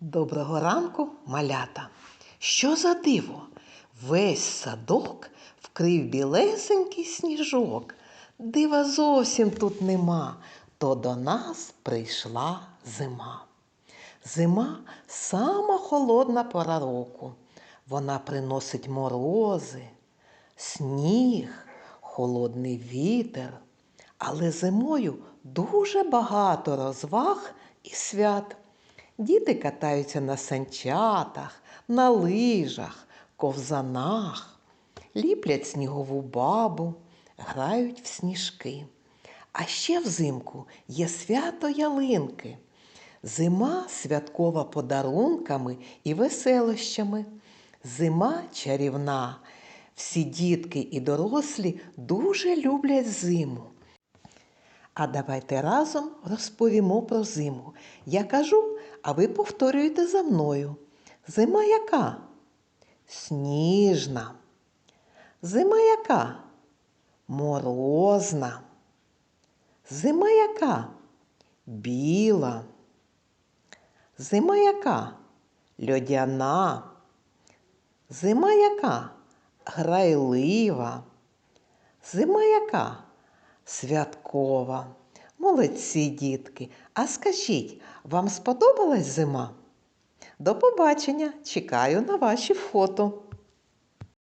Доброго ранку, малята. Що за диво? Весь садок вкрив білесенький сніжок. Дива зовсім тут нема, то до нас прийшла зима. Зима сама холодна пора року. Вона приносить морози, сніг, холодний вітер. Але зимою дуже багато розваг і свят. Діти катаються на санчатах, на лижах, ковзанах, ліплять снігову бабу, грають в сніжки. А ще взимку є свято ялинки. Зима святкова подарунками і веселощами. Зима чарівна. Всі дітки і дорослі дуже люблять зиму. А давайте разом розповімо про зиму. Я кажу, а ви повторюєте за мною. Зима яка? Сніжна. Зима яка? Морозна. Зима яка? Біла. Зима яка? Льодяна. Зима яка? Грайлива. Зима яка? Святкова. Молодці, дітки. А скажіть, вам сподобалась зима? До побачення! Чекаю на ваші фото.